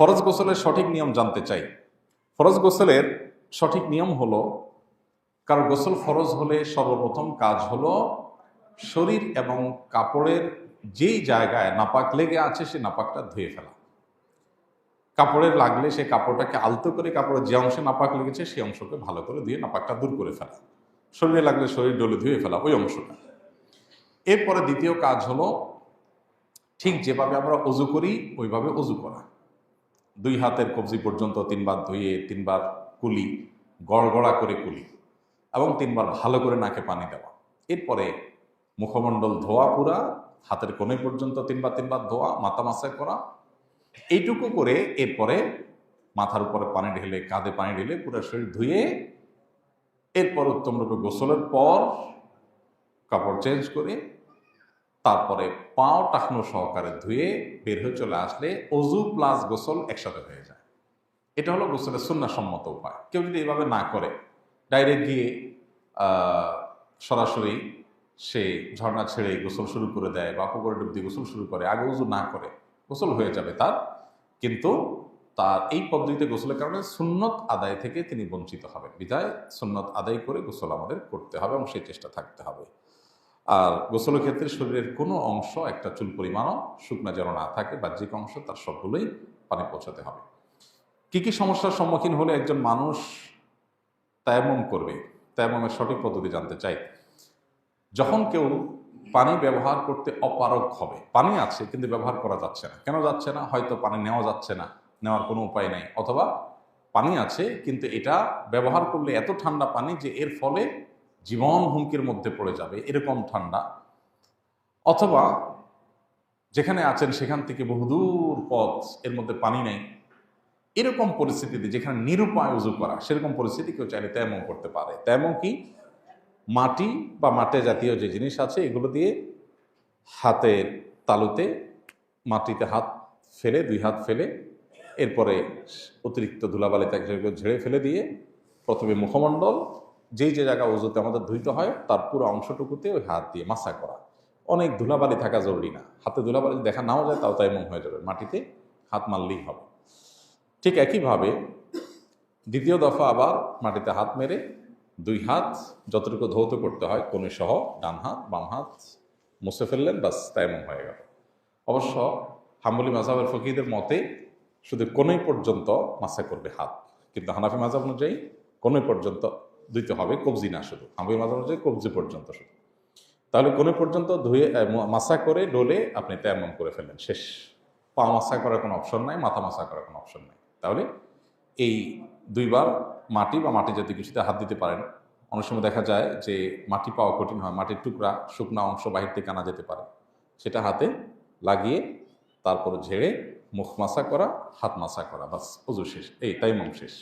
ফরজ গোসলের সঠিক নিয়ম জানতে চাই। ফরজ গোসলের সঠিক নিয়ম হলো, কারণ গোসল ফরজ হলে সর্বপ্রথম কাজ হলো শরীর এবং কাপড়ের যেই জায়গায় নাপাক লেগে আছে সে নাপাকটা ধুয়ে ফেলা। কাপড়ের লাগলে সে কাপড়টাকে আলতো করে কাপড়ের যে অংশে নাপাক লেগেছে সেই অংশকে ভালো করে ধুয়ে নাপাকটা দূর করে ফেলা। শরীরে লাগলে শরীর ডলে ধুয়ে ফেলা ওই অংশটা। এরপরে দ্বিতীয় কাজ হলো, ঠিক যেভাবে আমরা অজু করি, ওইভাবে অজু করা। দুই হাতের কবজি পর্যন্ত তিনবার ধুয়ে, তিনবার কুলি, গড়গড়া করে কুলি এবং তিনবার ভালো করে নাকে পানি দেওয়া। এরপরে মুখমণ্ডল ধোয়া পুরা, হাতের কোণে পর্যন্ত তিনবার তিনবার ধোয়া, মাথা মাসায় করা। এইটুকু করে এরপরে মাথার উপরে পানি ঢেলে, কাঁধে পানি ঢেলে পুরো শরীর ধুয়ে এরপর উত্তম রূপে গোসলের পর কাপড় চেঞ্জ করে তারপরে পাও টাকনো সহকারে ধুয়ে বের হয়ে চলে আসলে অজু প্লাস গোসল একসাথে হয়ে যায়। এটা হলো গোসলের সুন্নাসম্মত উপায়। কেউ যদি এভাবে না করে, ডাইরেক্ট গিয়ে সরাসরি সে ঝর্ণা ছেড়ে গোসল শুরু করে দেয় বা পুকুরে ডুব দিয়ে গোসল শুরু করে, আগে উজু না করে, গোসল হয়ে যাবে তার। কিন্তু তার এই পদ্ধতিতে গোসলের কারণে সুন্নত আদায় থেকে তিনি বঞ্চিত হবেন। বিধায় সুন্নত আদায় করে গোসল আমাদের করতে হবে এবং সেই চেষ্টা থাকতে হবে। আর গোসলের ক্ষেত্রে শরীরের কোনো অংশ, একটা চুল পরিমাণও শুকনা যেন না থাকে, বাহ্যিক অংশ, তার সবগুলোই পানি পৌঁছাতে হবে। কি কি সমস্যার সম্মুখীন হলে একজন মানুষ তায়ামম করবে? তায়ামমের সঠিক পদ্ধতি জানতে চাই। যখন কেউ পানি ব্যবহার করতে অপারক হবে, পানি আছে কিন্তু ব্যবহার করা যাচ্ছে না। কেন যাচ্ছে না? হয়তো পানি নেওয়া যাচ্ছে না, নেওয়ার কোনো উপায় নেই। অথবা পানি আছে কিন্তু এটা ব্যবহার করলে এত ঠান্ডা পানি যে এর ফলে জীবন হুমকির মধ্যে পড়ে যাবে, এরকম ঠান্ডা। অথবা যেখানে আছেন সেখান থেকে বহুদূর পথ, এর মধ্যে পানি নেই। এরকম পরিস্থিতিতে যেখানে নিরুপায় উজু করা, সেরকম পরিস্থিতি কেউ চাইলে তেমন করতে পারে। তেমন কি? মাটি বা মাটে জাতীয় যে জিনিস আছে, এগুলো দিয়ে হাতের তালুতে মাটিতে হাত ফেলে, দুই হাত ফেলে, এরপরে অতিরিক্ত ধুলাবালি তাকে ঝেড়ে ফেলে দিয়ে প্রথমে মুখমণ্ডল যেই যে জায়গা উজুতে আমাদের ধুইতে হয়, তার পুরো অংশটুকুতে ওই হাত দিয়ে মাসা করা অনেক ধুলাবালি থাকা জরুরি না। হাতে ধুলাবালি দেখা নাও যায়, তাও তাই মন হয়ে যাবে। মাটিতে হাত মারলেই হবে। ঠিক একইভাবে দ্বিতীয় দফা আবার মাটিতে হাত মেরে দুই হাত যতটুকু ধৌত করতে হয়, কোণে সহ ডান হাত, বাম হাত মুছে ফেললেন বাস তাইমম হয়ে গেল। অবশ্য হাম্বলি মাঝাবের ফকিদের মতে শুধু কোণে পর্যন্ত মাসা করবে হাত। কিন্তু হানাফি মাঝাব অনুযায়ী কোণে পর্যন্ত দিতে হবে কবজি না শুধু। হাম্বলি মাঝাব অনুযায়ী কবজি পর্যন্ত শুধু। তাহলে কোণে পর্যন্ত ধুয়ে মাসা করে ডলে আপনি তেমন করে ফেললেন, শেষ। পা মাসা করার কোনো অপশন নাই, মাথা মাসা করার কোনো অপশন নাই। তাহলে এই দুইবার মাটি বা মাটি জাতীয় কিছুতে হাত দিতে পারেন। অনেক সময় দেখা যায় যে মাটি পাওয়া কঠিন হয়, মাটির টুকরা, শুকনা অংশ বাহির থেকে আনা যেতে পারে। সেটা হাতে লাগিয়ে তারপর ঝেড়ে মুখ মাসা করা, হাত মাসা করা, বাস অজু শেষ। এই তাইমম শেষ।